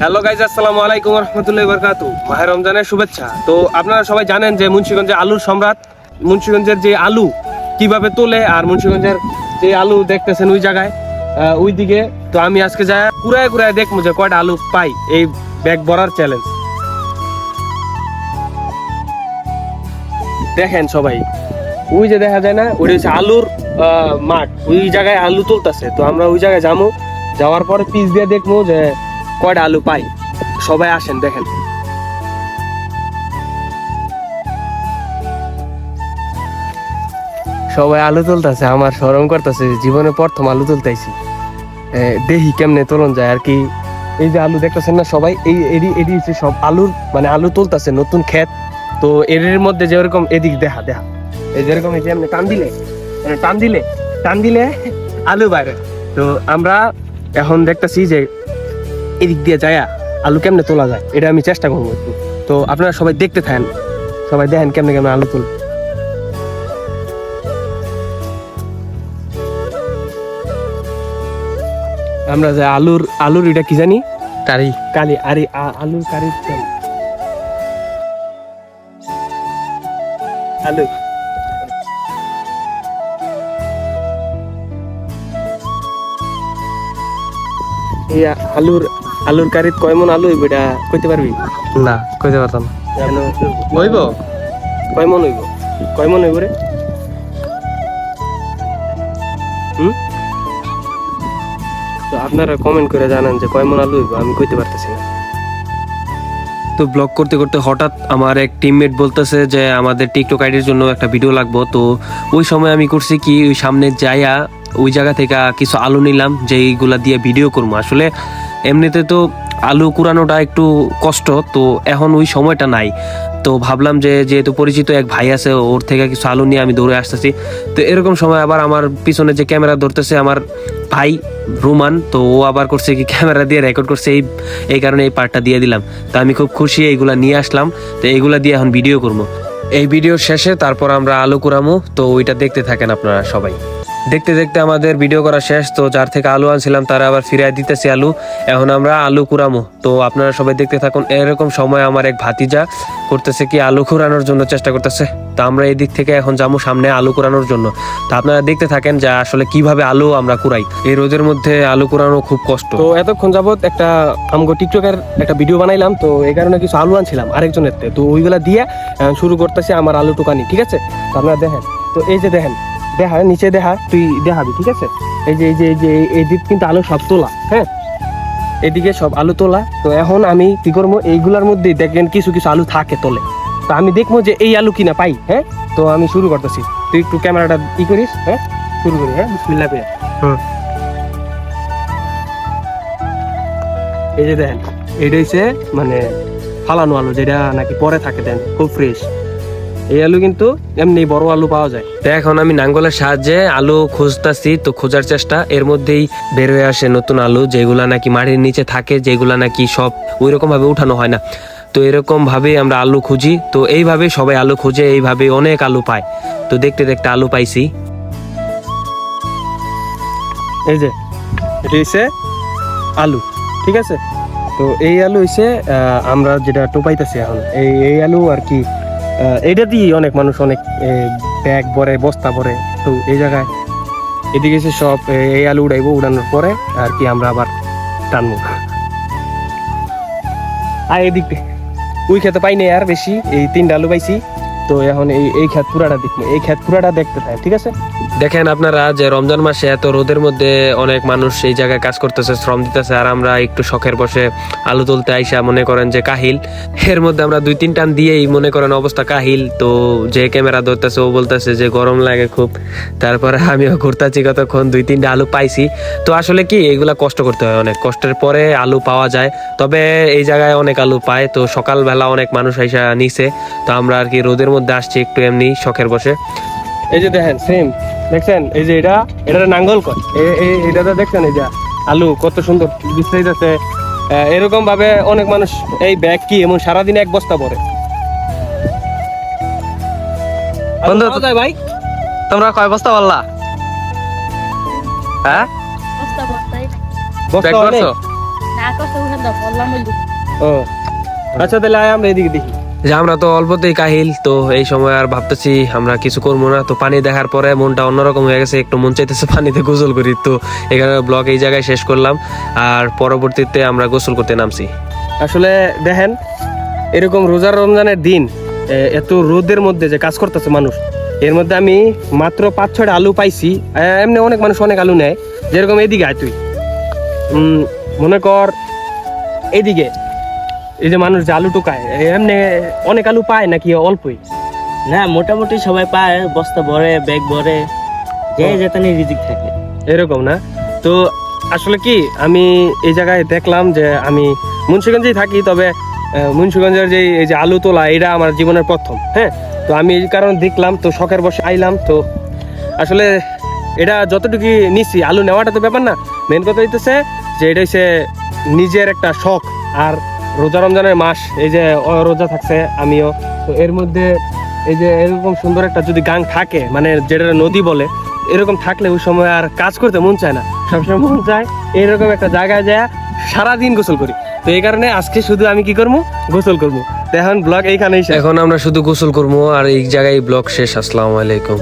Hello guys আসসালামু আলাইকুম রহমতুল্লাহ বরকাতু মাহের রমজানের শুভেচ্ছা। তো আপনারা সবাই জানেন যে মুন্সিগঞ্জে আলুর সম্রাট, মুন্সিগঞ্জের যে আলু কীভাবে তোলে আর মুন্সিগঞ্জের যে আলু দেখতেছেন ওই জায়গায় ওই দিকে। তো আমি আজকে যাই কুড়ায় কুড়ায় দেখব যে কয়টা আলু পাই এই ব্যাগ ভরার চ্যালেঞ্জ দেখেন সবাই, ওই যে দেখা যায় না ওটা হচ্ছে আলুর মাঠ, ওই জায়গায় আলু তুলতেছে। তো আমরা ওই জায়গায় যাব, যাওয়ার পরে পিস দিয়ে দেখব যে কয়টা আলু পাই? সবাই আসেন, দেখেন। সবাই আলু তুলতেছে, আমার সরম করতেছে জীবনে প্রথম আলু তুলতেছি। দেখি কেমনে তোলন যায় আর কি। এই যে আলু দেখতেছেন না সবাই, এই এডি এডি সব আলুর মানে আলু তুলতেছে নতুন ক্ষেত। তো এর মধ্যে যেরকম এদিক, দেখা দেখা। এই যেরকম এই যে এমনি টান দিলে টান দিলে টান দিলে আলু বাইরে। তো আমরা এখন দেখতেছি যে এদিক দিয়ে যায় আলু কেমনে তোলা যায় এটা আমি চেষ্টা করব একটু। তো আপনারা সবাই দেখতে থাকেন সবাই দেখেন কেমনে কেমনে আলু তুল। আমরা যে আলুর আলুর এটা কি জানি? কারি। কালি আরে আলুর কারি আলু। এই আলুর আলুর কারিত কয় মন আলু হইব এটা কইতে পারবি? না কইতে পারতাম হইব? কয় মন হইব? কয় মন হইব রে? হুম? তো আপনারা কমেন্ট করে জানান যে কয় মন আলু হইব আমি কইতে পারতেছি না। তো ব্লগ করতে করতে হঠাৎ আমার এক টিমমেট বলতেছে যে আমাদের টিকটক আইডির জন্য একটা ভিডিও লাগবো। তো ওই সময় আমি করছি কি ওই সামনে যাইয়া ওই জায়গা থেকে কিছু আলু নিলাম যে এইগুলা দিয়ে ভিডিও করব। আসলে এমনিতে তো আলু কুড়ানোটা একটু কষ্ট, তো এখন ওই সময়টা নাই। তো ভাবলাম যে যেহেতু পরিচিত এক ভাই আছে, ওর থেকে কিছু আলু নিয়ে আমি দৌড়ে আসতেছি। তো এরকম সময় আবার আমার পিছনে যে ক্যামেরা ধরতেছে আমার ভাই রুমান, তো ও আবার করছে কি ক্যামেরা দিয়ে রেকর্ড করছে, এই এই কারণে এই পার্টটা দিয়ে দিলাম। তো আমি খুব খুশি এইগুলা নিয়ে আসলাম। তো এইগুলা দিয়ে এখন ভিডিও করব। এই ভিডিওর শেষে তারপর আমরা আলু কুড়ামো, তো ওইটা দেখতে থাকেন আপনারা সবাই। দেখতে দেখতে আমাদের ভিডিও করা শেষ, তো যার থেকে আলু আনছিলাম তারা আবার ফিরিয়ে দিতেছি আলু। এখন আমরা আলু কুড়ামো। তো আপনারা সবাই দেখতে থাকুন, এরকম সময় আমার এক ভাতিজা করতেছে কি, আলু কুড়ানোর জন্য চেষ্টা করতেছে। তো আমরা এই দিক থেকে এখন যাব সামনে আলু কুড়ানোর জন্য। তো আপনারা দেখতে থাকেন যে আসলে কীভাবে আলু আমরা কুড়াই। এই রোদের মধ্যে আলু কুড়ানো খুব কষ্ট। তো এতক্ষণ যাবত একটা আমগো টিকটকের একটা ভিডিও বানাইলাম, তো এই কারণে কিছু আলু আনছিলাম আরেকজনের তে। ওইগুলা দিয়ে শুরু করতেছে আমার আলু টুকানি, ঠিক আছে? তো আপনারা দেখেন, তো এই যে দেখেন দেখা নিচে দেখা তুই দেখাবি ঠিক আছে? এই যে এই যে এই যে এই- দিক কিন্তু আলু সব তোলা হ্যাঁ? এদিকে সব আলু তোলা। তো এখন আমি কি করব? এইগুলার মধ্যে দেখবেন কিছু কিছু আলু থাকে তোলে। তো আমি দেখব যে এই আলু কিনা পাই হ্যাঁ? তো আমি শুরু করতেছি। তুই একটু ক্যামেরাটা ই করিস হ্যাঁ? শুরু করি হ্যাঁ? বিসমিল্লাহ করে হুম। এই যে দেখেন এটা হচ্ছে মানে ফালানো আলু যেটা নাকি পরে থাকে দেন খুব ফ্রেশ এই আলু কিন্তু এমনি বড় আলু পাওয়া যায়। তো এখন আমি নাঙ্গলের সাহায্যে আলু খুঁজতাছি, তো খোঁজার চেষ্টা। এর মধ্যেই বের হয়ে আসে নতুন আলু, যেগুলা নাকি মাটির নিচে থাকে, যেগুলা নাকি সব ওই ভাবে উঠানো হয় না। তো এরকম ভাবে আমরা আলু খুঁজি। তো এইভাবে সবাই আলু খুঁজে, এইভাবে অনেক আলু পায়। তো দেখতে দেখতে আলু পাইছি। এই যে, এটা হচ্ছে আলু, ঠিক আছে? তো এই আলু হইছে আমরা যেটা টোপাইতেছি এখন। এই এই আলু আর কি এইটা দিয়ে অনেক মানুষ অনেক ব্যাগ ভরে, বস্তা ভরে, তো এই জায়গায় এদিকে এসে সব এই আলু উড়াইবো, উড়ানোর পরে আর কি আমরা আবার টানবো আর এদিক। ওই খেতে পাইনি আর বেশি, এই তিনটা আলু পাইছি তো এখন এই এই খেত পুরাটা দেখব। এই খেত পুরাটা দেখতে থাকে ঠিক আছে? দেখেন আপনারা যে রমজান মাসে এত রোদের মধ্যে অনেক মানুষ এই জায়গায় কাজ করতেছে, শ্রম দিতেছে, আর আমরা একটু শখের বসে আলু তুলতে আইসা মনে করেন যে কাহিল। এর মধ্যে আমরা দুই, তিন টান দিয়েই মনে করেন অবস্থা কাহিল। তো যে ক্যামেরা ধরতেছে, ও বলতেছে যে গরম লাগে খুব। তারপরে আমিও ঘুরতাছি কতক্ষণ, দুই, তিনটা আলু পাইছি। তো আসলে কি, এগুলা কষ্ট করতে হয় অনেক। কষ্টের পরে আলু পাওয়া যায়। তবে এই জায়গায় অনেক আলু পায়। তো সকালবেলা অনেক মানুষ আইসা নিছে। তো আমরা আর কি রোদের মধ্যে আসছি একটু এমনি শখের বসে। এই যে দেখেন সেম দেখছেন? এই যে এটা এটা নাঙ্গল এ- এটাতে দেখছেন এই যে আলু কত সুন্দর বিস্তারিত আছে এরকম ভাবে অনেক মানুষ এই ব্যাগ কি এমন সারাদিন এক বস্তা পরে বন্ধু, ভাই? তোমরা কয় বস্তা বললা? হ্যাঁ? বস্তা বস্তাই। বস্তা ব্যাগ অনেক। করছ না কষ্ট উঠে বললাম ও। আচ্ছা তাহলে আয় আমরা এদিকে দেখি। যে আমরা তো অল্পতেই কাহিল, তো এই সময় আর ভাবতেছি আমরা কিছু করব না। তো পানি দেখার পরে মনটা অন্যরকম হয়ে গেছে, একটু মন চাইতেছে পানিতে গোসল করি। তো এখানে ব্লগ এই জায়গায় শেষ করলাম, আর পরবর্তীতে আমরা গোসল করতে নামছি। আসলে দেখেন, এরকম রোজার রমজানের দিন এত রোদের মধ্যে যে কাজ করতেছে মানুষ, এর মধ্যে আমি মাত্র পাঁচ, ছয়টা আলু পাইছি। এমনি অনেক মানুষ অনেক আলু নেয়। যেরকম এদিকে আয় তুই। মনে কর, এদিকে এই যে মানুষ যে আলু টুকায় এমনি অনেক আলু পায় নাকি অল্পই? না মোটামুটি সবাই পায় বস্তা ভরে ব্যাগ ভরে যে যেতানি রিজিক থাকে। এরকম না? তো আসলে কি আমি এই জায়গায় দেখলাম যে আমি মুন্সিগঞ্জেই থাকি তবে মুন্সিগঞ্জের যে এই যে আলু তোলা এটা আমার জীবনের প্রথম হ্যাঁ? তো আমি এই কারণে দেখলাম তো শখের বসে আইলাম তো আসলে এটা যতটুকু নিছি আলু নেওয়াটা তো ব্যাপার না। মেন কথা হইতেছে যে এটা হচ্ছে নিজের একটা শখ আর রোজা রমজানের মাস, এই যে রোজা থাকছে, আমিও। তো এর মধ্যে এই যে, এরকম সুন্দর একটা যদি গাং থাকে মানে যেটা নদী বলে, এরকম থাকলে ওই সময় আর কাজ করতে মন চায় না। সবসময় মন চায় এরকম একটা জায়গায় যায় সারাদিন গোসল করি। তো এই কারণে আজকে শুধু আমি কি করব? গোসল করব। এখন ব্লগ এইখানেই এখন আমরা শুধু গোসল করব, আর এই জায়গায় ব্লগ শেষ। আসসালামু আলাইকুম।